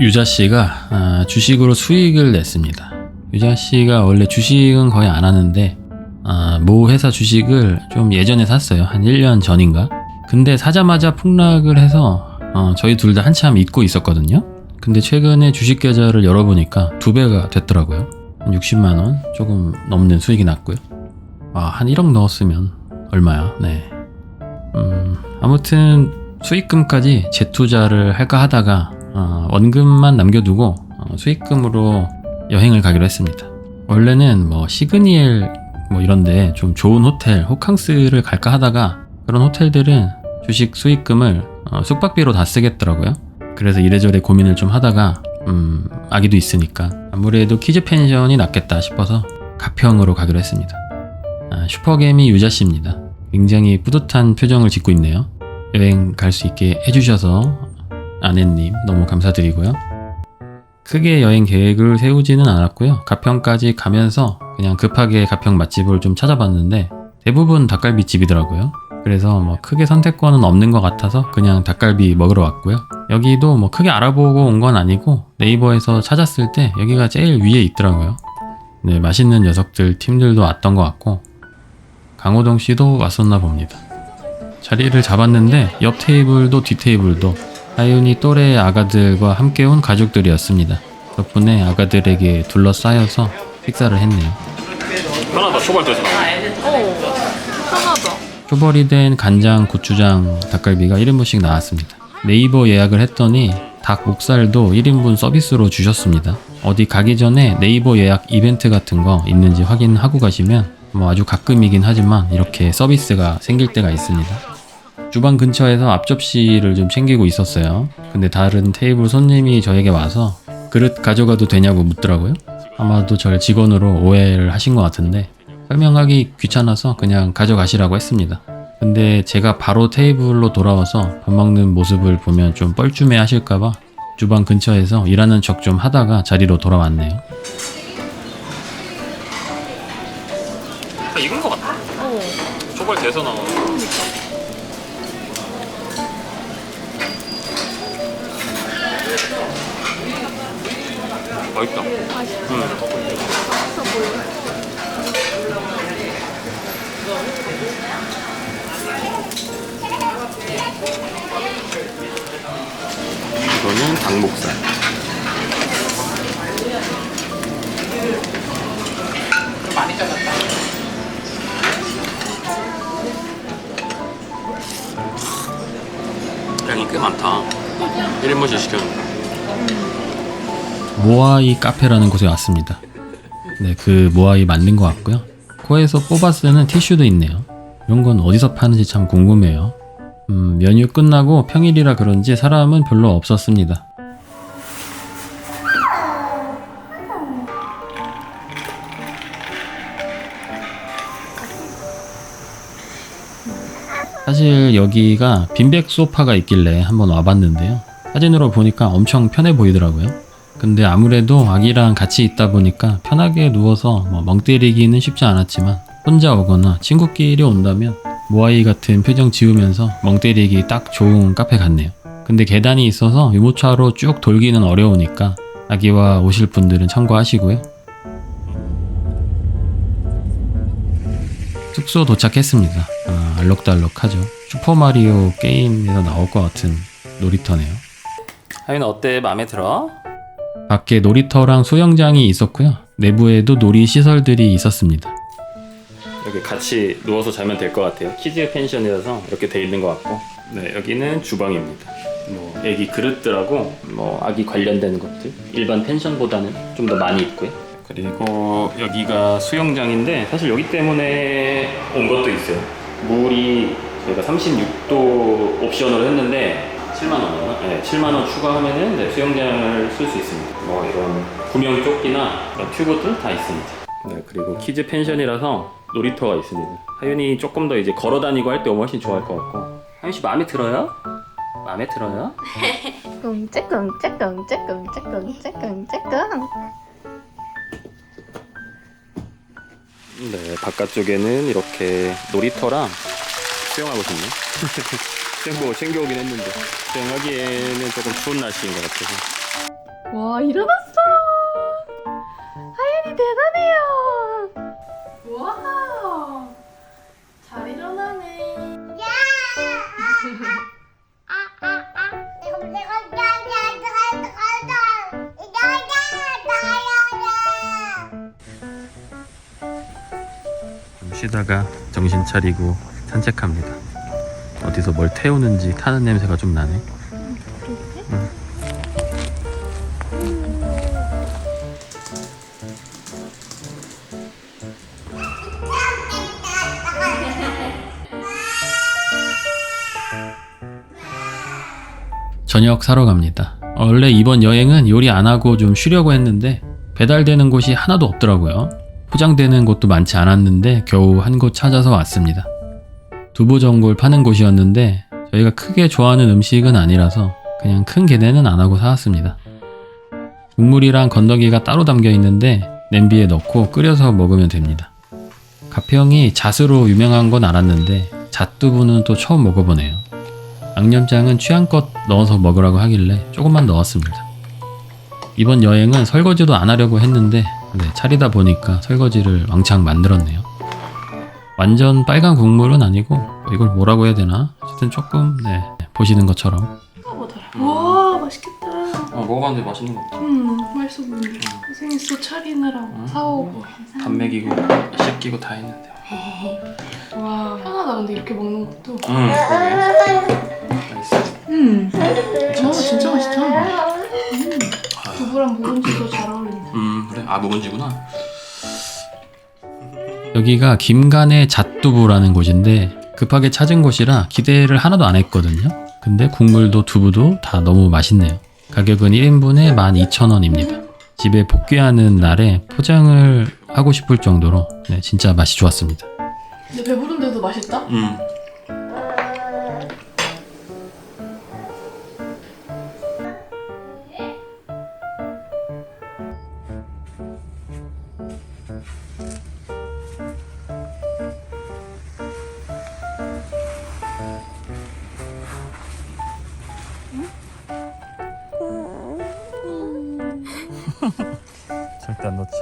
유자 씨가 아, 주식으로 수익을 냈습니다. 유자 씨가 원래 주식은 거의 안 하는데 아, 모 회사 주식을 좀 예전에 샀어요. 한 1년 전인가. 근데 사자마자 폭락을 해서 어, 저희 둘 다 한참 잊고 있었거든요. 근데 최근에 주식 계좌를 열어보니까 두 배가 됐더라고요. 한 60만 원 조금 넘는 수익이 났고요. 아, 한 1억 넣었으면 얼마야? 네. 음, 아무튼 수익금까지 재투자를 할까 하다가 어, 원금만 남겨두고 어, 수익금으로 여행을 가기로 했습니다. 원래는 뭐 시그니엘 뭐 이런데 좀 좋은 호텔, 호캉스를 갈까 하다가 그런 호텔들은 주식 수익금을 어, 숙박비로 다 쓰겠더라고요. 그래서 이래저래 고민을 좀 하다가 음, 아기도 있으니까 아무래도 키즈 펜션이 낫겠다 싶어서 가평으로 가기로 했습니다. 아, 슈퍼개미 유자 씨입니다. 굉장히 뿌듯한 표정을 짓고 있네요. 여행 갈 수 있게 해주셔서 아내님 너무 감사드리고요. 크게 여행 계획을 세우지는 않았고요. 가평까지 가면서 그냥 급하게 가평 맛집을 좀 찾아봤는데 대부분 닭갈비 집이더라고요. 그래서 뭐 크게 선택권은 없는 것 같아서 그냥 닭갈비 먹으러 왔고요. 여기도 뭐 크게 알아보고 온 건 아니고 네이버에서 찾았을 때 여기가 제일 위에 있더라고요. 네, 맛있는 녀석들 팀들도 왔던 것 같고 강호동 씨도 왔었나 봅니다. 자리를 잡았는데 옆 테이블도 뒷 테이블도 하윤이 또래 아가들과 함께 온 가족들이었습니다. 덕분에 아가들에게 둘러싸여서 식사를 했네요. 편하다 초벌 어, 편하다. 초벌이 된 간장, 고추장, 닭갈비가 1인분씩 나왔습니다. 네이버 예약을 했더니 닭 목살도 1인분 서비스로 주셨습니다. 어디 가기 전에 네이버 예약 이벤트 같은 거 있는지 확인하고 가시면 뭐 아주 가끔이긴 하지만 이렇게 서비스가 생길 때가 있습니다. 주방 근처에서 앞접시를 좀 챙기고 있었어요. 근데 다른 테이블 손님이 저에게 와서 그릇 가져가도 되냐고 묻더라고요. 아마도 절 직원으로 오해를 하신 것 같은데 설명하기 귀찮아서 그냥 가져가시라고 했습니다. 근데 제가 바로 테이블로 돌아와서 밥 먹는 모습을 보면 좀 뻘쭘해 하실까봐 주방 근처에서 일하는 척 좀 하다가 자리로 돌아왔네요. 다 익은 거 같아 어, 초벌 돼서 나와 맛있다 맛있어 보여. 이거는 닭목살. 1인분씩 시켰는데 모아이 카페라는 곳에 왔습니다. 네, 그 모아이 맞는 것 같고요. 코에서 뽑아 쓰는 티슈도 있네요. 이런 건 어디서 파는지 참 궁금해요. 음, 메뉴 끝나고 평일이라 그런지 사람은 별로 없었습니다. 사실 여기가 빈백 소파가 있길래 한번 와봤는데요. 사진으로 보니까 엄청 편해 보이더라고요. 근데 아무래도 아기랑 같이 있다 보니까 편하게 누워서 뭐 멍 때리기는 쉽지 않았지만 혼자 오거나 친구끼리 온다면 모아이 같은 표정 지으면서 멍 때리기 딱 좋은 카페 같네요. 근데 계단이 있어서 유모차로 쭉 돌기는 어려우니까 아기와 오실 분들은 참고하시고요. 숙소 도착했습니다. 아, 알록달록하죠. 슈퍼마리오 게임에서 나올 것 같은 놀이터네요. 하윤 어때? 마음에 들어? 밖에 놀이터랑 수영장이 있었고요. 내부에도 놀이 시설들이 있었습니다. 여기 같이 누워서 자면 될 것 같아요. 키즈 펜션이라서 이렇게 돼 있는 것 같고. 네, 여기는 주방입니다. 뭐 애기 그릇들하고 뭐 아기 관련된 것들 일반 펜션보다는 좀 더 많이 있고요. 그리고 여기가 수영장인데 사실 여기 때문에 온 것도 있어요. 물이 저희가 36도 옵션으로 했는데 7만 원이요? 네, 7만 원 추가하면은 네, 수영장을 쓸 수 있습니다. 뭐 이런 구명 조끼나 튜브들 다 있습니다. 네, 그리고 키즈 펜션이라서 놀이터가 있습니다. 하윤이 조금 더 이제 걸어 다니고 할 때 오면 훨씬 좋아할 것 같고. 하윤 씨 마음에 들어요? 마음에 들어요? 꿍짝꿍짝꿍짝꿍짝꿍짝꿍짝꿍. 네, 바깥쪽에는 이렇게 놀이터랑 수영하고 싶네. 뭐 챙겨오긴 했는데 수영하기에는 조금 추운 날씨인 것 같아서 와 일어났어. 하연이 대단해요. 와. 잘 일어나네. 좀 쉬다가 정신 차리고 산책합니다. 어디서 뭘 태우는지 타는 냄새가 좀 나네. 응. 저녁 사러 갑니다. 원래 이번 여행은 요리 안 하고 좀 쉬려고 했는데 배달되는 곳이 하나도 없더라고요. 포장되는 곳도 많지 않았는데 겨우 한 곳 찾아서 왔습니다. 두부 전골 파는 곳이었는데 저희가 크게 좋아하는 음식은 아니라서 그냥 큰 기대는 안 하고 사왔습니다. 국물이랑 건더기가 따로 담겨 있는데 냄비에 넣고 끓여서 먹으면 됩니다. 가평이 잣으로 유명한 건 알았는데 잣두부는 또 처음 먹어보네요. 양념장은 취향껏 넣어서 먹으라고 하길래 조금만 넣었습니다. 이번 여행은 설거지도 안 하려고 했는데 네, 차리다 보니까 설거지를 왕창 만들었네요. 완전 빨간 국물은 아니고 이걸 뭐라고 해야 되나? 어쨌든 조금 네, 보시는 것처럼 와 맛있겠다. 어 먹어봤는데 맛있는 것 같아 음 맛있어 보이네. 고생했어 차리느라고 사오고. 밥 먹이고 씻기고 다 했는데 와 편하다 근데 이렇게 먹는 것도. 응 그러게 맛있어 음. 와 진짜 맛있다. 음. 두부랑 묵은지도 잘 어울린다. 음 그래 아 묵은지구나 여기가 김간의 잣두부라는 곳인데 급하게 찾은 곳이라 기대를 하나도 안 했거든요. 근데 국물도 두부도 다 너무 맛있네요. 가격은 1인분에 12,000원입니다. 집에 복귀하는 날에 포장을 하고 싶을 정도로 네, 진짜 맛이 좋았습니다. 근데 배부른데도 맛있다. 음 안 넣지.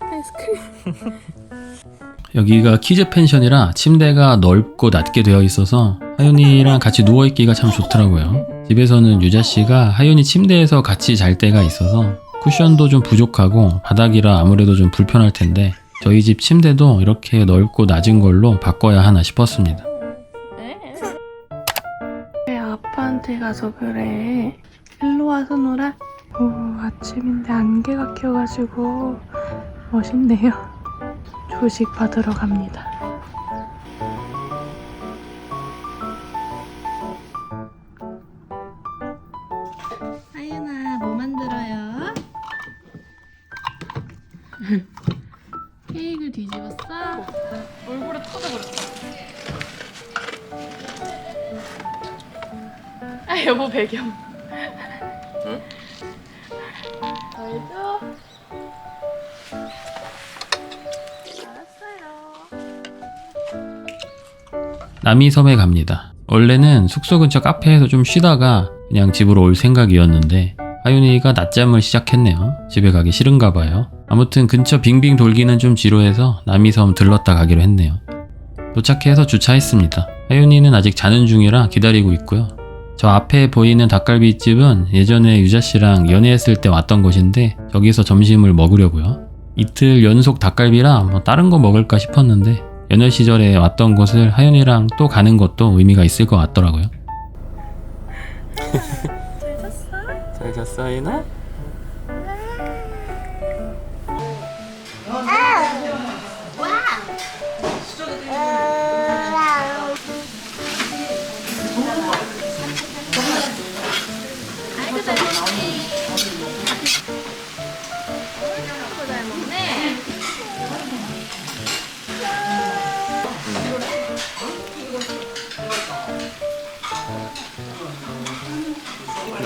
아이스크림. 여기가 키즈 펜션이라 침대가 넓고 낮게 되어 있어서 하윤이랑 같이 누워 있기가 참 좋더라고요. 집에서는 유자 씨가 하윤이 침대에서 같이 잘 때가 있어서 쿠션도 좀 부족하고 바닥이라 아무래도 좀 불편할 텐데 저희 집 침대도 이렇게 넓고 낮은 걸로 바꿔야 하나 싶었습니다. 왜 아빠한테 가서 그래? 일로 와서 놀아. 오 아침인데 안개가 껴가지고 멋있네요. 조식 받으러 갑니다. 하윤아 뭐 만들어요? 케이크를 뒤집었어? 얼굴에 터져버렸어. 아 여보 배경. 응? 남이섬에 갑니다. 원래는 숙소 근처 카페에서 좀 쉬다가 그냥 집으로 올 생각이었는데 하윤이가 낮잠을 시작했네요. 집에 가기 싫은가 봐요. 아무튼 근처 빙빙 돌기는 좀 지루해서 남이섬 들렀다 가기로 했네요. 도착해서 주차했습니다. 하윤이는 아직 자는 중이라 기다리고 있고요. 저 앞에 보이는 닭갈비집은 예전에 유자 씨랑 연애했을 때 왔던 곳인데 저기서 점심을 먹으려고요. 이틀 연속 닭갈비라 뭐 다른 거 먹을까 싶었는데 연애 시절에 왔던 곳을 하윤이랑 또 가는 것도 의미가 있을 것 같더라고요. 잘 잤어 하윤아? 아이고 잘 먹네 아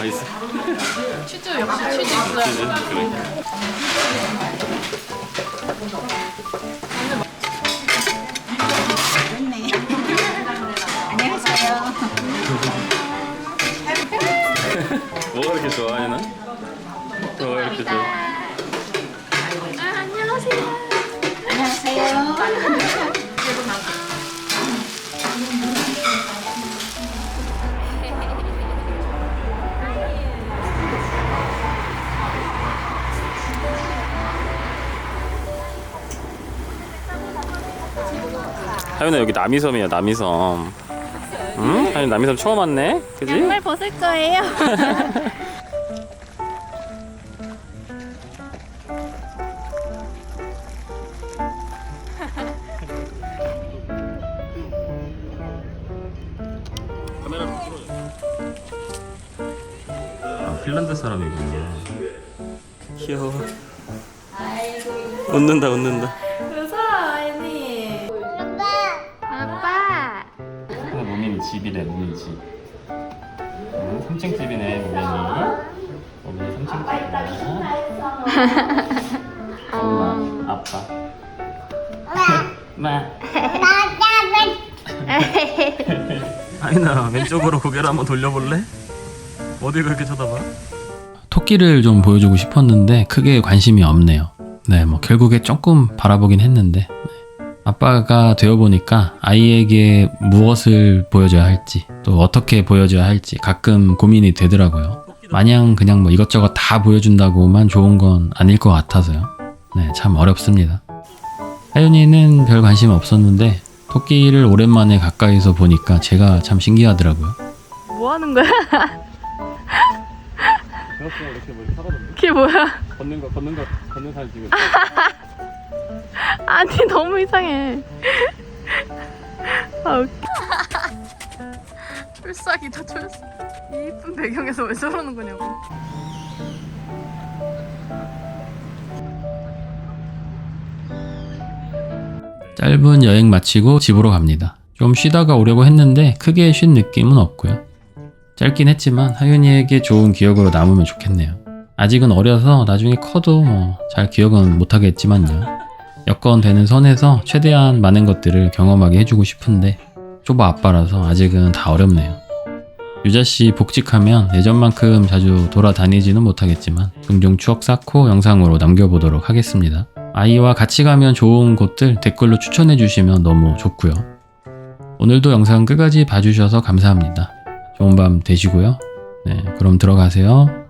나이스. 치즈 역시 치즈 있어야 치즈 그러니까. 네. 뭐가 이렇게 좋아하냐? 뭐가 이렇게 좋아? 하윤아 여기 남이섬이야 남이섬. 응? 하윤 남이섬 처음 왔네, 그지? 양말 벗을 거예요. 아, 핀란드 사람이군요. 귀여워. 웃는다 웃는다. 집이래 모민 집. 응, 3층 집이네 모민이. 모민이 3층 집이야. 엄마, 아빠. 마. 아이나 왼쪽으로 고개를 한번 돌려볼래? 어디 그렇게 쳐다봐? 토끼를 좀 보여주고 싶었는데 크게 관심이 없네요. 네, 뭐 결국에 조금 바라보긴 했는데 네. 아빠가 되어 보니까 아이에게 무엇을 보여줘야 할지 또 어떻게 보여줘야 할지 가끔 고민이 되더라고요. 마냥 그냥 뭐 이것저것 다 보여준다고만 좋은 건 아닐 것 같아서요. 네, 참 어렵습니다. 하윤이는 별 관심 없었는데 토끼를 오랜만에 가까이서 보니까 제가 참 신기하더라고요. 뭐 하는 거야? 생각보다 이렇게 머리 사거든요. 그게 뭐야? 걷는 거 걷는 거 걷는 사진 찍을 아니 너무 이상해. 아 웃겨. 출사기다 출사. 이 이쁜 배경에서 왜 저러는 거냐고. 짧은 여행 마치고 집으로 갑니다. 좀 쉬다가 오려고 했는데 크게 쉰 느낌은 없고요. 짧긴 했지만 하윤이에게 좋은 기억으로 남으면 좋겠네요. 아직은 어려서 나중에 커도 뭐 잘 기억은 못하겠지만요. 여건 되는 선에서 최대한 많은 것들을 경험하게 해주고 싶은데 좁아 아빠라서 아직은 다 어렵네요. 유자씨 복직하면 예전만큼 자주 돌아다니지는 못하겠지만 종종 추억 쌓고 영상으로 남겨보도록 하겠습니다. 아이와 같이 가면 좋은 곳들 댓글로 추천해 주시면 너무 좋고요. 오늘도 영상 끝까지 봐주셔서 감사합니다. 좋은 밤 되시고요. 네, 그럼 들어가세요.